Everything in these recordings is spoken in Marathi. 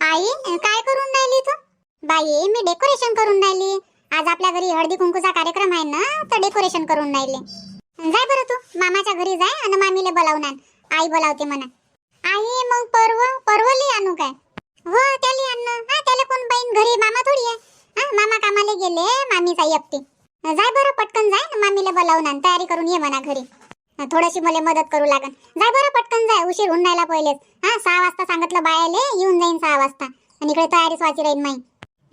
आई काय करून राहिली तू? बाई मी डेकोरेशन करून राहिली. आज आपल्या घरी हळदी कुंकूचा कार्यक्रम आहे ना तर डेकोरेशन करून राहिले. जाय बरं तू मामाच्या घरी जाय आणि मामीले बोलावून आण. आई बोलावते म्हणा. आई मग पर्व पर्वली आणू काय? हो त्याली आणणं हा त्याला कोण बाईन घरी? मामा थोडी आहे. हा मामा कामाला गेले मामीचा आई एकटी. जाय बरं पटकन जाय मामीला बोलावून आण. तयारी करून ये म्हणा घरी. थोडीशी मला मदत करू लागन. जाय बरं पटकन जाय उशीर होऊन राहिला पहिलेच. हा सहा वाजता सांगितलं बायाले येऊन जाईन सहा वाजता. आणि इकडे तयारीच वाची राहील माई.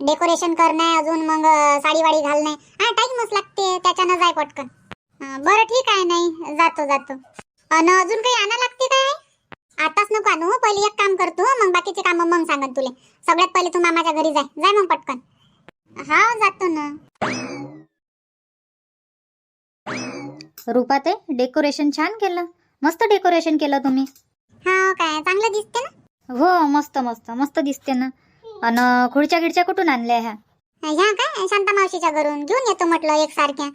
डेकोरेशन करणे अजून मग साडी वाडी घालणे. हा टाईमच लागते त्याच्यानं जाय पटकन. बरं ठीक आहे नाही जातो जातो. अन अजून काही आणा लागते काय? आताच नको आणू पहिले एक काम करतो मग बाकीचे काम मग सांगत तुले. सगळ्यात पहिले तू मामाच्या घरी जाय. जाय मग पटकन. हा जातो ना. रुपाते डेकोरेशन छान केलं. मस्त डेकोरेशन केलं तुम्ही. हा काय चांगलं दिसते ना? हो मस्त मस्त मस्त दिसते ना. अन खुर्च्या गिडच्या कुठून आणल्या ह्या? ह्या काय? शांता मावशीच्या घरून. घेऊन येतो म्हटलं एक सारख्या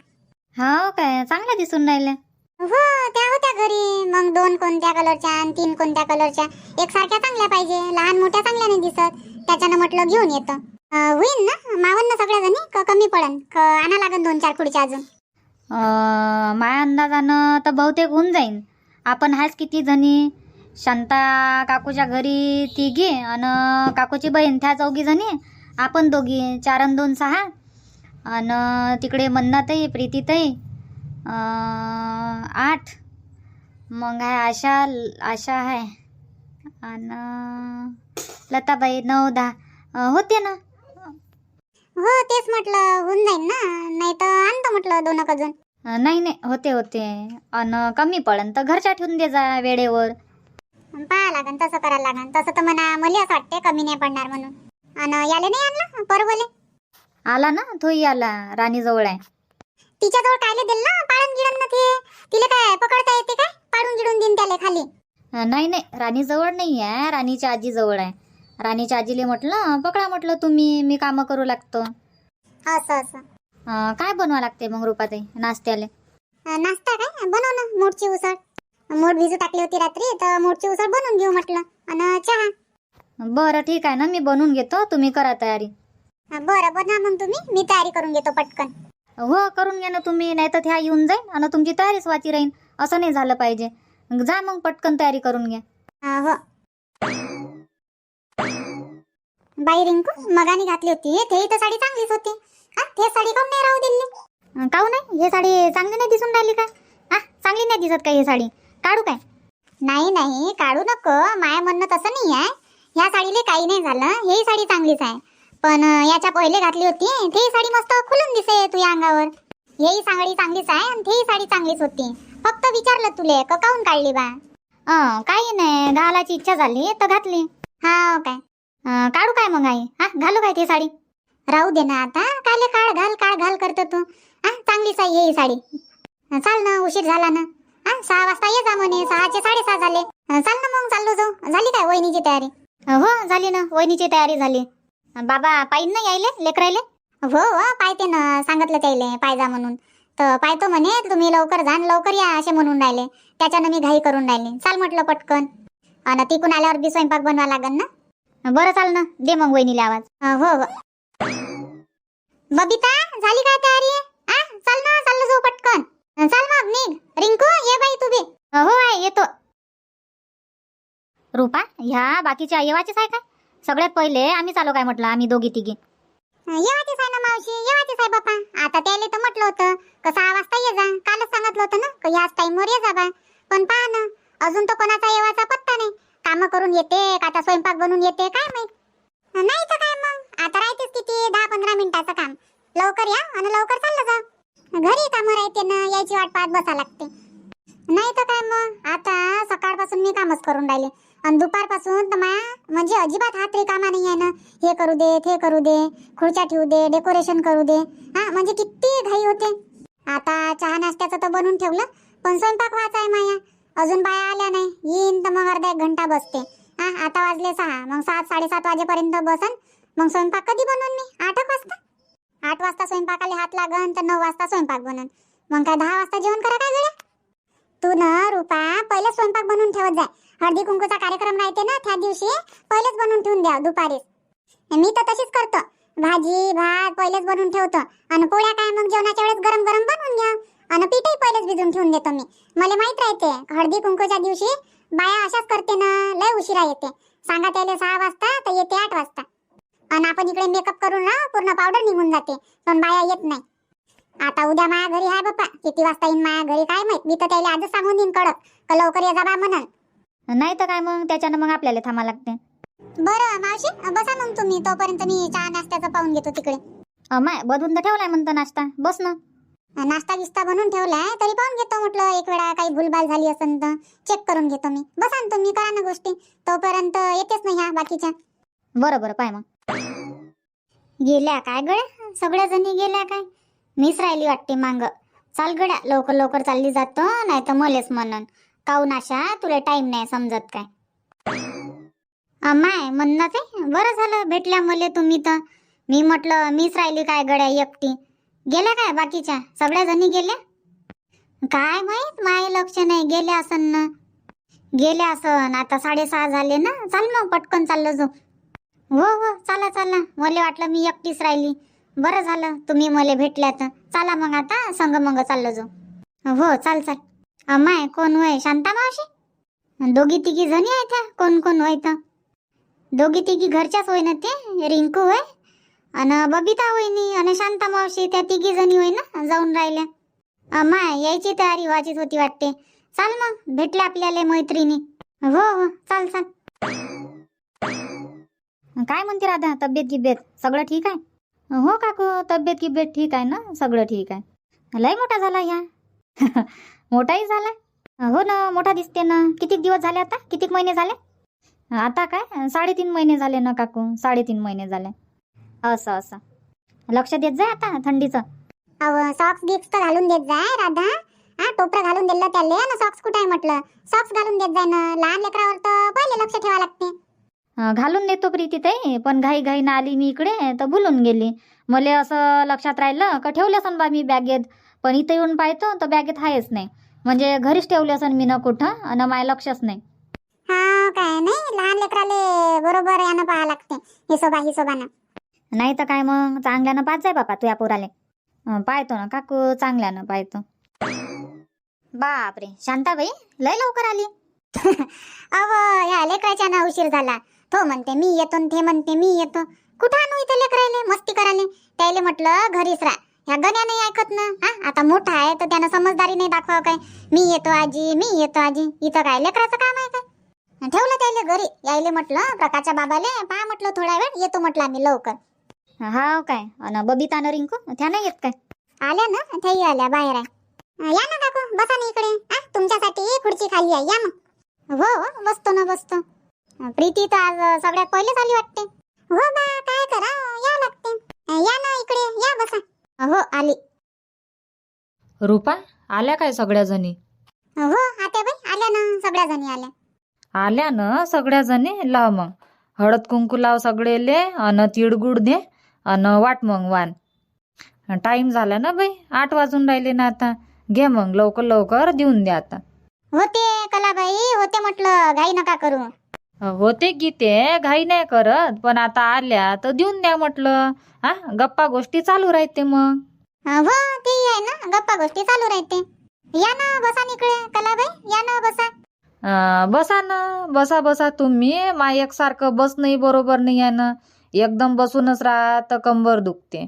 हा काय चांगल्या दिसून राहिल्या. हो त्या होत्या घरी. मग दोन कोणत्या कलरच्या आणि तीन कोणत्या कलरच्या एक सारख्या चांगल्या पाहिजे. लहान मोठ्या चांगल्या नाही दिसत. त्याच्यानं म्हटलं घेऊन येतो. अं, होईन ना? मावन ना सगळ्या जणी क कमी पडन. क आणा लागन दोन चार खुर्च्या अजून. माया अंदाजानं तर बहुतेक होऊन जाईन. आपण आहेच किती जणी शांता काकूच्या घरी तिघी आणि काकूची बहीण त्या चौघी जणी आपण दोघी चार आणि दोन सहा. आणि तिकडे मन्नातही प्रीतीतही आठ. मग आहे आशा आशा आहे. आणि लताबाई नऊ दहा. होते ना? हो तेच म्हटलं होऊन जाईन ना. नाही तर आणतो म्हटलं दोन अजून. नाही नाही होते होते. अन कमी पडन तर घरच्या ठेवून दे जा वेळेवर. पाहा लागन तसं करायला लागन. तसं तर म्हणा मला असं वाटते कमी नाही पडणार म्हणून. आणि याले नाही आणलं? परवले? आला ना? तोही आला राणीजवळ आहे. तिच्याजवळ कायले दिल ना? पाळून गिळून ना ते? तिला काय पकडता येते काय? पाडून गिळून देईन त्याले खाली. अं, नाही नाही राणीजवळ नाही आहे. राणीच्या आजीजवळ आहे. राणीच्या आजीले म्हटलं पकडा म्हटलं तुम्ही मी कामं करू लागतो. असं असं. अं, काय बनवा लागते मग रुपाताई नाश्त्याले? अं, नाश्ता काय? बनव ना मोडची उसळ. मोड भिजू टाकली होती रात्री तर मोडची उसळ बनवून घेऊ म्हटलं. आणि चहा. बरं ठीक आहे ना मी बनवून घेतो तुम्ही करा तयारी. अं, बरं बनवा मग तुम्ही मी तयारी करून घेतो पटकन. हो करून घ्या ना तुम्ही नाही तर त्या येऊन जाईन आणि तुमची तयारीच वाची राहीन. असं नाही झालं पाहिजे. जा मग पटकन तयारी करून घ्या. अं, हो. बाई रिंकू मगानी घातली होती. ते तर साडी चांगलीच होती. हा ते साडी काऊन नाही राहू दिली? काहून नाही? हे साडी चांगली नाही दिसून राहिली काय? हा चांगली नाही दिसत काय ही साडी? काढू काय? नाही नाही काढू नको. माया म्हणणं तसं नाही आहे. ह्या साडीले काही नाही झालं. हेही साडी चांगलीच आहे. पण याच्या पहिले घातली होती. तेही साडी मस्त खुलून दिसे तुझ्या अंगावर. हेही साडी चांगलीच आहे आणि तेही साडी चांगलीच होती. फक्त विचारलं तुले क काऊन काढली बा? काही नाही. घालायची इच्छा झाली तर घातली. हा काय? अं, काढू काय मग आई? हा घालू काय ती साडी? राहू दे ना आता. काले काढ घाल काढ घाल करतो तू. हा चांगलीच आहे हेही साडी. चाल ना उशीर झाला ना. हा सहा वाजता ये जा म्हणे. सहाचे साडेसहा झाले. चाल ना मग चाललो जाऊ. झाली काय वहिनीची तयारी? हो झाली ना. वहिनीची तयारी झाली. बाबा पाहिन ना यायले? लेकरायले? हो हो पाहते ना. सांगितलं त्याले पायजा म्हणून. तर पाहतो म्हणे तुम्ही लवकर जा आणि लवकर या असे म्हणून राहिले. त्याच्यानं मी घाई करून राहिले. चाल म्हटलं पटकन. आणि तिकून आल्यावर बी स्वयंपाक बनवा लागन ना. बरं चाल ना दे मग वहिनीला आवाज. अं, हो हो. बबिता झाली काय तयारी? आ चल ना चाललं जाऊ पटकन. अं, चल मग निघ. रिंकू ये बाई तू बी. अं, हो आहे येतो. रुपा ह्या बाकीच्या येवाचीच आहे काय सगळ्यात पहिले आम्ही चालू काय म्हटलं आम्ही दोघी तिघी. येवाचीच आहे ना मावशी? येवाचीच आहे बापा. आता त्याले तर म्हटलं होतं का सहा वाजता ये जा. कालच सांगितलं होतं ना का याच टाइमवर ये जा बा. पण पहा ना अजून तर कोणाचा येवाचा पत्ता नाही. काम करून येते का आता स्वयंपाक बनवून येते काय माहीत? नाही तर काय मग? आता राहतेच किती? दहा पंधरा मिनिटाचं काम. लवकर या आणि लवकर चाललं जा. घरी कामं राहते ना यायची वाट पाहत बसा लागते. नाही तर काय मग? आता सकाळपासून मी कामच करून राहिले. आणि दुपारपासून तर माया म्हणजे अजिबात हात रिकामा नाही आहे ना. हे करू दे ते करू दे खुर्च्या ठेवू दे डेकोरेशन करू दे. हा म्हणजे किती घाई होते. आता चहा नाश्त्याचं तर बनवून ठेवलं पण स्वयंपाक व्हायचा आहे माया. अजून बाया आल्या नाही. येईन तर मग अर्धा एक घंटा बसते. हा आता वाजले सहा. मग सात साडेसात वाजेपर्यंत बसन. मग स्वयंपाक कधी बनवून मी? आठ वाजता? आठ वाजता स्वयंपाकाला हात लागन तर नऊ वाजता स्वयंपाक बनन. मग काय दहा वाजता जेवण करा काय वेळ तू ना रुपा पहिले स्वयंपाक बनवून ठेवत जाय. हळदी कुंकूचा कार्यक्रम राहते ना त्या दिवशी पहिलेच बनवून ठेवून द्या दुपारीच. मी तर तशीच करतो. भाजी भात पहिलेच बनवून ठेवतो. आणि पोळ्या काय मग जेवणाच्या वेळेस गरम गरम बनवून घ्या. आणि पीठही पहिलेच भिजून ठेवून देतो मी. मला माहीत राहते हळदी कुंकूच्या दिवशी बाया अशाच करते ना लय उशिरा येते. सांगा त्याला सहा वाजता तर येते आठ वाजता. आणि आपण इकडे मेकअप करून ना पूर्ण पावडर निघून जाते. पण बाया येत नाही. आता उद्या माया घरी आहे बाप्पा. किती वाजता येईन माया घरी काय माहीत? मी तर त्याला आजच सांगून देईन कडक. का लवकर ये जा बा म्हणन नाही तर काय मग? त्याच्यानं मग आपल्याला थांबा लागते. बरं मावशी बसा मग तुम्ही. तोपर्यंत मी चहा नाश्त्याचं पाहून घेतो तिकडे. अमाय बदलून तर ठेवलाय म्हणतो नाश्ता. बस ना. नाश्ता गिस्ता बनवून ठेवलाय तरी पाहून घेतो म्हटलं एक वेळा काही भूलभाल झाली असेल तर. चेक करून घेतो मी. बसा ना तुम्ही करा ना गोष्टी. तोपर्यंत येतेच नाही ह्या बाकीच्या. बरं बरं पाय मग. गेल्या काय गड्या? सगळ्या जणी गेल्या काय? मीच राहिली वाटते मांग. चाल गड्या लवकर लवकर चालली जातो नाही तर मलेच म्हणन. काऊन आशा? तुला टाइम नाही समजत काय. अम्माय म्हणणं ते बरं झालं भेटल्या मले तुम्ही तर. मी म्हटलं मीच राहिली काय गड्या एकटी? गेल्या काय बाकीच्या? सगळ्या जणी गेल्या? काय माहीत माय लक्ष नाही. गेल्या असन ना. गेल्या असन. आता साडेसहा झाले ना. चाल मग पटकन चाललो जाऊ. हो हो चला चला. मला वाटलं मी एकटीच राहिली. बरं झालं. तुम्ही मला भेटल्या तर चला मग आता संग मग चाललो जाऊ. हो चाल चाल. अमाय कोण होय? शांता मावशी? दोघी तिघी जणी आहेत कोण कोण होय तर दोघी तिघी घरच्याच होय ना ते? रिंकू होय? आणि बबिता होईनी आणि शांता मावशी त्या तिघी जणी होय ना जाऊन राहिल्या. माय यायची तयारी व्हायचीच होती वाटते. चाल मग भेटले आपल्याला मैत्रिणी. हो हो चाल चाल. काय म्हणते राधा तब्येत गिब्येत? सगळं ठीक आहे? हो काकू तब्येत गिब्येत ठीक आहे ना? सगळं ठीक आहे. लय मोठा झाला ह्या मोठाही झाला? हो ना मोठा दिसते ना. किती दिवस झाले आता? किती महिने झाले? आता काय? साडेतीन महिने झाले ना काकू साडेतीन महिने झाले. असं असं. लक्ष देत जाय आता थंडीचं. अव सॉक्स गिक्स तर घालून देत जाय राधा. हा टोपरं घालून दिलं त्याले ना सॉक्स कुठे आहे म्हटलं. सॉक्स घालून देत जाय ना. लहान लेकरावर तर पहिले लक्ष ठेवा लागते. अं, घालून देतो प्रीती ताई पण घाई घाईनं आली मी इकडे तर भुलून गेली. मला असं लक्षात राहिलं का ठेवले असन बा मी बॅगेत? पण इथं येऊन पाहतो तर बॅगेत आहेच नाही. म्हणजे घरीच ठेवले असन मी न कुठं आणि माय लक्षच नाही. हा काय नाही. लहान लेकराले बरोबर यानं पाहा लागते. हिशोबा हिशोबानं. नाही तर काय मग? चांगल्यानं पाच जाय बापा तुया पोराले. पाहतो ना काकू चांगल्यानं पाहतो. बापरे शांताबाई लय लवकर आली. अव ह्या लेकराच्या ना उशीर झाला. तो म्हणते मी येतो न ते म्हणते मी येतो. कुठं आणू इथं लेकरायले? मस्ती करायले. त्याले म्हटलं घरीच राहा. ह्या गण्या नाही ऐकत ना. हा आता मोठा आहे तर त्यानं समजदारी नाही दाखवा काय. मी येतो आजी मी येतो आजी. इथं काय लेकराचं काम आहे काय? ठेवलं त्याले घरी. यायले म्हटलं प्रकाशच्या बाबाले पहा म्हटलं थोडा वेळ येतो म्हटलं आम्ही लवकर. हा काय? अन बबिता न रिंकू? त्या नाही येत काय? आल्या ना? त्याही आल्या बाहेर आहे. अं, या ना काकू बसा ना इकडे. हा तुमच्यासाठी खुर्ची खाली आहे. या मग. हो हो बसतो ना बसतो. अं, प्रीती तर आज अं, सगळ्यात पहिलेच आली वाटते. हो बा काय करा? या लागते. अं, या ना इकडे या बसा. हो आली. रुपा आल्या काय सगळ्या जणी हो आत्याबाई आल्या ना सगळ्या जणी आल्या. आल्या ना सगळ्या जणी लाव मग. हळद कुंकू लाव सगळेले अन तिळगुळ दे. अन वाट मग वान. टाइम झाला ना बाई आठ वाजून राहिले ना आता. घे मग लवकर लवकर देऊन द्या आता. होते कलाबाई होते म्हटलं घाई नका करू. होते की ते घाई नाही करत पण आता आल्या तर देऊन द्या म्हटलं. हा गप्पा गोष्टी चालू राहते मग. हो ते आहे ना गप्पा गोष्टी चालू राहते. या ना बसा ना इकडे कलाबाई या ना बसा. अं, बसा ना बसा बसा तुम्ही. मा एकसारखं बस नाही बरोबर नाही आहे ना. एकदम बसूनच राहा तर कंबर दुखते.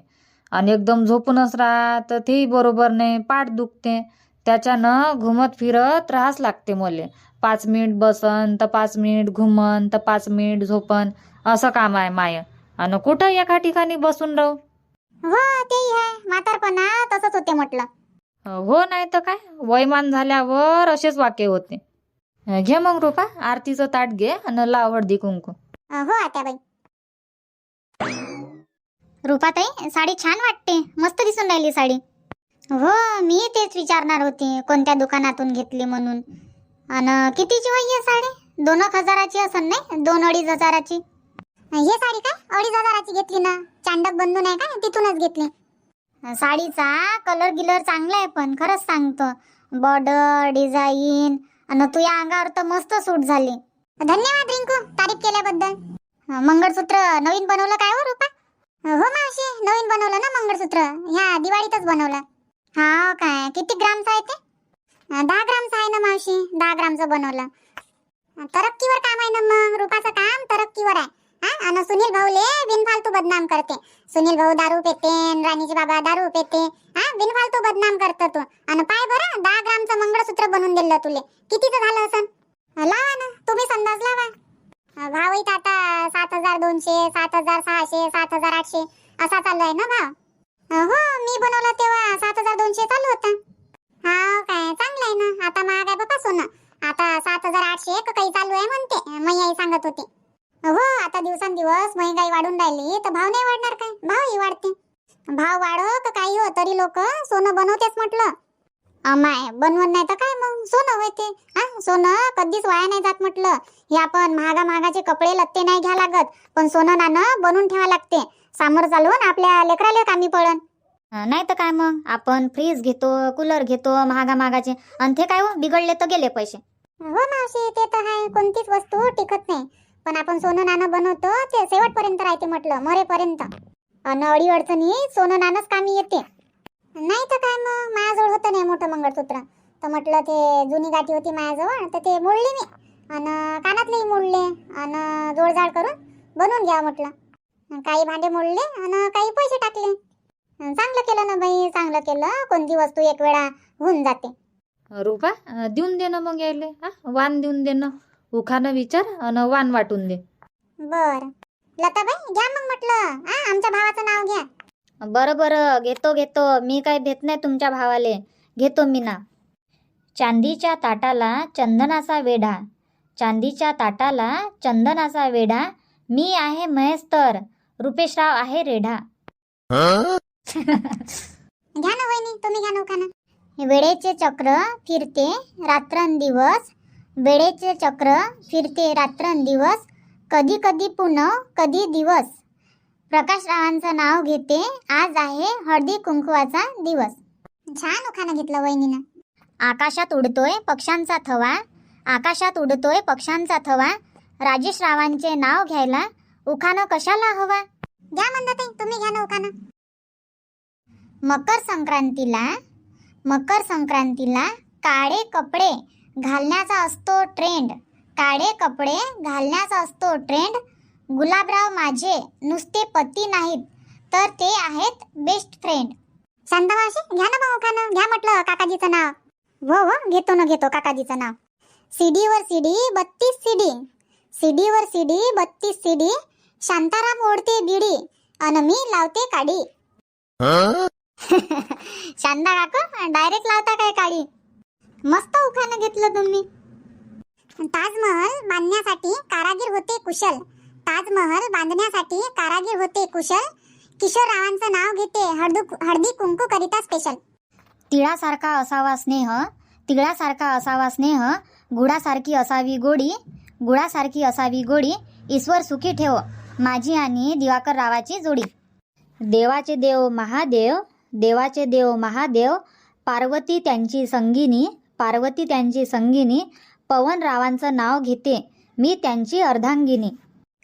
आणि एकदम झोपूनच राहा तर तेही बरोबर नाही पाठ दुखते. त्याच्यानं घुमत फिरत राहाच लागते मले. पाच मिनिट बसन तर पाच मिनिट घुमन तर पाच मिनिट झोपन असं काम आहे माय. आणि कुठं एका ठिकाणी बसून राहू? हो तेही आहे. म्हातारपणा तसंच होते म्हटलं. हो नाही तर काय? वयमान झाल्यावर असेच वाक्य होते. घे मग रुपा आरतीचं ताट घे आणि लाव हळदी कुंकू. हो आत्याबाई. रुपाताई साडी छान वाटते. मस्त दिसून राहिली साडी. हो मी तेच विचारणार होते कोणत्या दुकानातून घेतली म्हणून. आणि कितीची होई साडी? दोन एक हजाराची असन नाही? दोन अडीच हजाराची. हे साडी काय? अडीच हजाराची घेतली ना? चांडक बंधू नाही का? तिथूनच घेतली. साडीचा कलर गिलर चांगला आहे पण खरंच सांगतो. बॉर्डर डिझाईन आणि तुझ्या अंगावर तर मस्त सूट झाली. धन्यवाद रिंकू तारीफ केल्याबद्दल. मंगळसूत्र नवीन बनवलं काय हो रुपा? हो मावशी नवीन बनवलं ना मंगळसूत्र. ह्या दिवाळीतच बनवलं. हा काय? किती ग्रामचं आहे ते? अं, दहा ग्रामचं आहे ना मावशी? दहा ग्रामचं बनवलं. तरक्कीवर काम आहे ना मग? रुपाचं काम तरक्कीवर आहे. हा? आणि सुनील भाऊले बिनफालतू बदनाम करते. सुनील भाऊ दारू पेते अन राणीचे बाबा दारू पेते. हा? बिनफालतू बदनाम करतो तू. आणि पाय बरं दहा ग्रामचं मंगळसूत्र बनवून दिलं तुले. कितीचं झालं असन? लावा ना. तुम्ही संदाज लावा. भावही भाव आता सात हजार दोनशे सात हजार सहाशे सात हजार आठशे असा चालू आहे ना भाव? हो मी बनवलं तेव्हा सात हजार दोनशे चालू होता. हा काय चांगलं आहे ना. आता महाग आहे बापा सोनं. आता सात हजार आठशे का काही चालू आहे म्हणते. मैयाई सांगत होते. हो आता दिवसांदिवस महागाई वाढून राहिली तर भाव नाही वाढणार काय? भावही वाढते. भाव वाढो का काही हो तरी लोक सोनं बनवतेच म्हटलं. अमाय बनवत नाही तर काय मग? सोनं होते हा सोनं कधीच वाया नाही जात म्हटलं. हे आपण महागा महागाचे कपडे लत्ते नाही घ्या लागत. पण सोनं नाणं बनवून ठेवा लागते. सामोर चालवून आपल्या लेकराला कामी पडन नाही तर काय मग? आपण फ्रीज घेतो कूलर घेतो महागा महागाचे. आणि ते काय हो? बिघडले तर गेले पैसे. हो मावशी ते तर आहे कोणतीच वस्तू टिकत नाही. पण आपण सोनं नाणं बनवतो ते शेवटपर्यंत राहते म्हटलं. मरेपर्यंत. अन अडी अडचणी सोनं नाणंच कामी येते. नाही तर काय मग? माझ्याजवळ होतं नाही मोठं मंगळसूत्र. तर म्हटलं ते जुनी गाठी होती माझ्याजवळ तर ते मोडली मी. अन कानातलेही मोडले. अन जोडजाड करून बनवून घ्या म्हटलं. अन काही भांडे मोडले आणि काही पैसे टाकले. अन चांगलं केलं ना बाई चांगलं केलं. कोणती वस्तू एक वेळा होऊन जाते. रुपा अं, देऊन दे ना मग यायले. हा वान देऊन दे ना. उखानं विचार आणि वान वाटून दे. बर. लताबाई घ्या मग म्हटलं. हा आमच्या भावाचं नाव घ्या. बरं बरं घेतो घेतो. मी काय भेट नाही तुमच्या भावाले. घेतो मी ना चांदीच्या ताटाला चंदनाचा वेढा. चांदीच्या ताटाला चंदनाचा वेढा. मी आहे महेस्तर. रुपेशराव आहे रेढा. घ्या ना वहिनी तुम्ही घ्या नौका ना वेळेचे चक्र फिरते रात्रंदिवस वेळेचे चक्र फिरते रात्रंदिवस कधी कधी पुन्हा कधी दिवस. प्रकाश रावांचं नाव घेते. आज आहे हळदी कुंकवाचा दिवस. छान उखाणं घेतलं वहिनीनं. आकाशात उडतोय पक्ष्यांचा थवा. आकाशात उडतोय पक्ष्यांचा थवा. राजेश रावांचे नाव घ्यायला उखाणं कशाला हवा? घ्या म्हणता तुम्ही घ्या ना उखाणं. मकर संक्रांतीला मकर संक्रांतीला काळे कपडे घालण्याचा असतो ट्रेंड काळे कपडे घालण्याचा असतो ट्रेंड गुलाबराव माझे नुसते पती नाहीत तर ते आहेत बेस्ट फ्रेंड शांता मावशी घ्या ना भाऊ उखाणं घ्या म्हटलं काकाजीचं नाव. हो हो घेतो ना घेतो काकाजीचं नाव. सीडीवर सीडी बत्तीस सीडी. सीडीवर सीडी बत्तीस सीडी. शांताराम ओढते बिडी अन मी लावते काडी. शांता काका डायरेक्ट लावता काय काडी? मस्त उखाणं घेतलं तुम्ही. ताजमहल बांधण्यासाठी कारागीर होते कुशल. ताजमहल बांधण्यासाठी कारागीर होते कुशल. किशोर रावांचं नाव घेते हळदू हळदी कुंकू करिता स्पेशल तिळासारखा असावा स्नेह तिळासारखा असावा स्नेह गुळासारखी असावी गोडी गुळासारखी असावी गोडी ईश्वर सुखी ठेव माझी आणि दिवाकर रावाची जोडी. देवाचे देव महादेव देवाचे देव महादेव पार्वती त्यांची संगिनी पार्वती त्यांची संगिनी पवन रावांचं नाव घेते मी त्यांची अर्धांगिनी.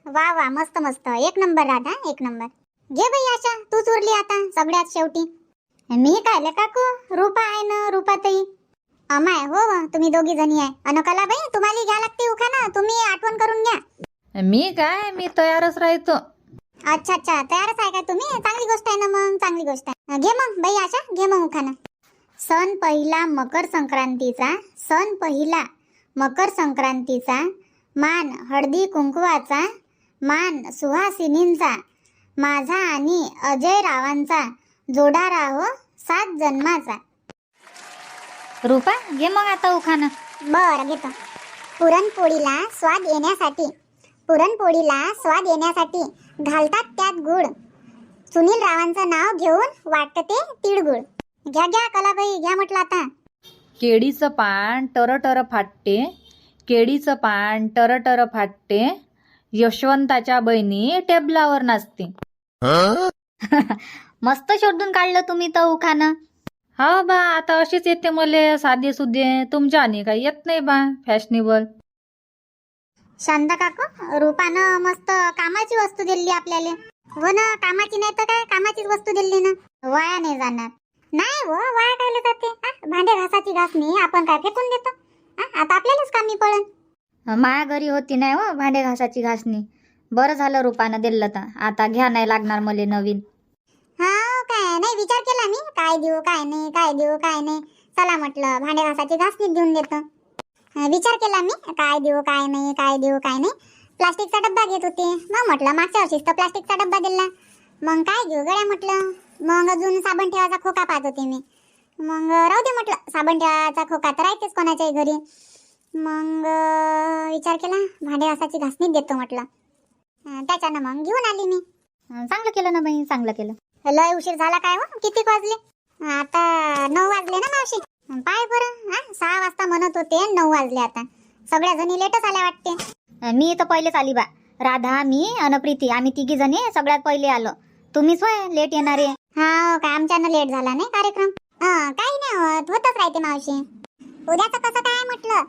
वा वा मस्त मस्त. एक नंबर राधा एक नंबर. घे बाई आशा तूच उरली आता सगळ्यात शेवटी. मी काय ले काकू? रूपा आहे ना रूपाताई? अमाय हो हो तुम्ही दोघी जणी आहे. अन कलाबाई तुम्हाला घ्या लागते उखाना तुम्ही आठवण करून घ्या. मी काय? मी तयारच राहतो. अच्छा अच्छा तयारच आहे का तुम्ही? चांगली गोष्ट आहे ना मग चांगली गोष्ट आहे. घे मग बाई आशा घे मग उखाना. सण पहिला मकर संक्रांतीचा सण पहिला मकर संक्रांतीचा मान हळदी कुंकवाचा मान सुहासिनींचा माझा आणि अजय रावांचा जोडा राहो सात जन्माचा रुपा घे मग आता उखाणं. बरं घेतो. पुरणपोळीला स्वाद येण्यासाठी पुरणपोळीला स्वाद येण्यासाठी घालतात त्यात गुळ. सुनील रावांचं नाव घेऊन वाटते तिळगुळ. घ्या घ्या कलाबाई घ्या म्हटलं आता. केळीचं पान टर टर फाटते. केळीचं पान टर टर फाटते. यशवंताच्या बहिणी टेबलावर नाचते मस्त शोधून काढलं तुम्ही तर उखाणं. हा बा आता अशीच येते मले साधे सुधे तुमच्या आणि काही येत नाही बा फॅशनेबल. शांता काकू रुपानं मस्त कामाची वस्तू दिली आपल्याला. हो ना कामाची नाही तर काय? कामाचीच वस्तू दिली ना. वाया नाही जाणार. नाही हो वाया कायले जाते. आ, भांडे घासाची घासणी आपण काय फेकून देतो? आ, आता आपल्यालाच कामी पडन. माया घरी होती नाही हो भांडे घासाची घासणी. बरं झालं रुपानं दिलं तर. आता घ्या नाही लागणार मले नवीन. हा काय? नाही विचार केला मी. काय देऊ काय नाही काय देऊ काय नाही. चला म्हटलं भांडे घासाची घासणी देऊन देतो. विचार केला मी. काय देऊ काय नाही काय देऊ काय नाही. प्लास्टिकचा डब्बा घेत होते. मग म्हटलं मागच्या वर्षीच तर प्लास्टिकचा डब्बा दिला. मग काय घेऊ गड्या म्हटलं? मग अजून साबण ठेवायचा खोका पाहत होते मी. मग राहू दे म्हटलं. साबण ठेवायचा खोका तर राहतेच कोणाच्याही घरी. मग विचार केला. भांडे घासाची घासणीच देतो म्हटलं. त्याच्यानं मग घेऊन आली मी. चांगलं केलं ना बाई चांगलं केलं. लय उशीर झाला काय हो? किती वाजले? आता नऊ वाजले ना मावशी. पाय बरं हा सहा वाजता म्हणत होते नऊ वाजले आता. सगळ्या जणी लेटच आल्या वाटते. मी तर पहिलेच आली बा. राधा मी अन प्रीती आम्ही तिघी जणी सगळ्यात पहिले आलो. तुम्हीच होय लेट येणारे. हा काय आमच्यानं लेट झाला नाही कार्यक्रम? हा काही नाही होत होतच राहते मावशी. उद्याचं कसं काय म्हटलं?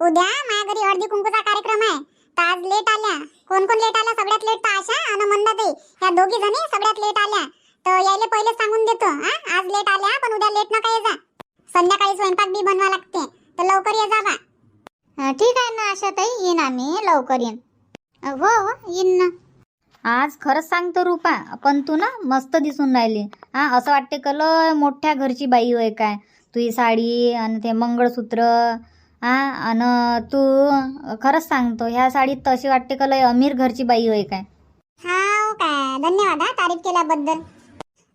उद्या माझ्या घरी हळदी कुंकूचा कार्यक्रम आहे. तर आज लेट आल्या. कोण कोण लेट आल्या? सगळ्यात लेट तर आशा आणि मंदाताई. ह्या दोघी जणी सगळ्यात लेट आल्या. तर यायला पहिले सांगून देतो हा? आज लेट आल्या पण उद्या लेट नका ये जा. संध्याकाळी स्वयंपाक बी बनवा लागते. तर लवकर ये जा बा. अं, ठीक आहे ना आशाताई. येईन आम्ही. लवकर येईन. अं, हो हो येईन ना. आज खरंच सांगतो रुपा पण तू ना मस्त दिसून राहिली. हा असं वाटते का लय मोठ्या घरची बाई होय काय? तुझी साडी आणि ते मंगळसूत्र हा आणि तू खरंच सांगतो ह्या साडीत तर अशी वाटते का लय अमीर घरची बाई होय काय? हा हो काय धन्यवाद हा तारीफ केल्याबद्दल.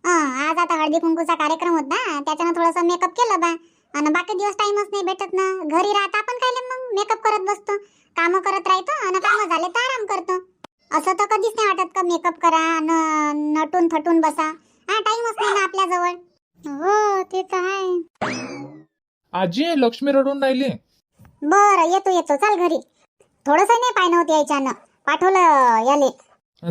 हं, आज आता हळदी कुंकूचा कार्यक्रम होता त्याच्यानं थोडंसं मेकअप केलं बा. आणि बाकी दिवस टाइमच नाही भेटत ना. घरी राहता आपण काय मग मेकअप करत बसतो. कामं करत राहतो आणि कामं झाले तर आराम करतो. असं तर कधीच नाही वाटत का मेकअप करा आणि नटून थटून बसा. हा टाइमच नाही ना आपल्या जवळ हो ते तर आहे. आजी लक्ष्मी रडून राहिली. बरं येतो येतो. चाल घरी. थोडस नाही पाहिजे होते याच्यानं पाठवलं याले.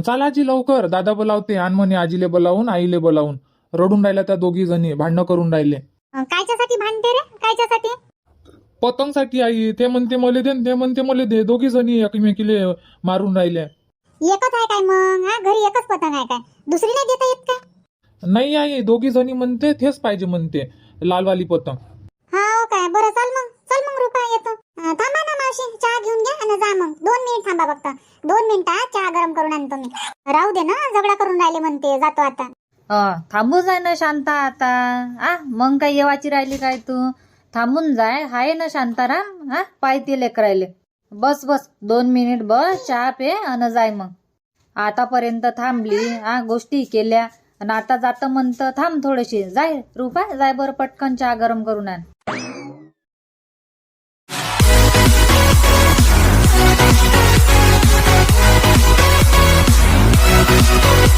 चाल आजी लवकर. दादा बोलावते आण म्हणे आजीले बोलावून आईले बोलावून. रडून राहिल्या त्या दोघी जणी भांडणं करून राहिले. अं, कायच्यासाठी भांडते रे? कायच्यासाठी? पतंगसाठी आई ते म्हणते मले दे न ते म्हणते मले दे. दोघी जणी एकमेकीले मारून राहिल्या एकच आहे काय मग? हा घरी एकच पतंग आहे काय? दुसरी नाही देता येत काय? नाही आई दोघी जणी म्हणते तेच पाहिजे म्हणते. लालवाली पतंग. हा काय? बरं चल मग. चल मग रुपा येतो. थांबा ना मावशी चहा घेऊन घ्या आणि जा मग. दोन मिनिट थांबा फक्त. दोन मिनिटात चहा गरम करून आणतो मी राहू दे ना झगडा करून राहिले म्हणते जातो आता. अं, थांबून जाय ना शांता आता. आ मग काय येवाची राहिली काय तू? थांबून जाय. हाय ना शांताराम. हा पायती लेकरायले बस बस. दोन मिनिट बस चहा पे अन जाय मग. आतापर्यंत थांबली. हा गोष्टी केल्या. आणि आता जातं म्हणतं थांब थोडीशी. जाय रुपा जाय बरं पटकन चहा गरम करून आण.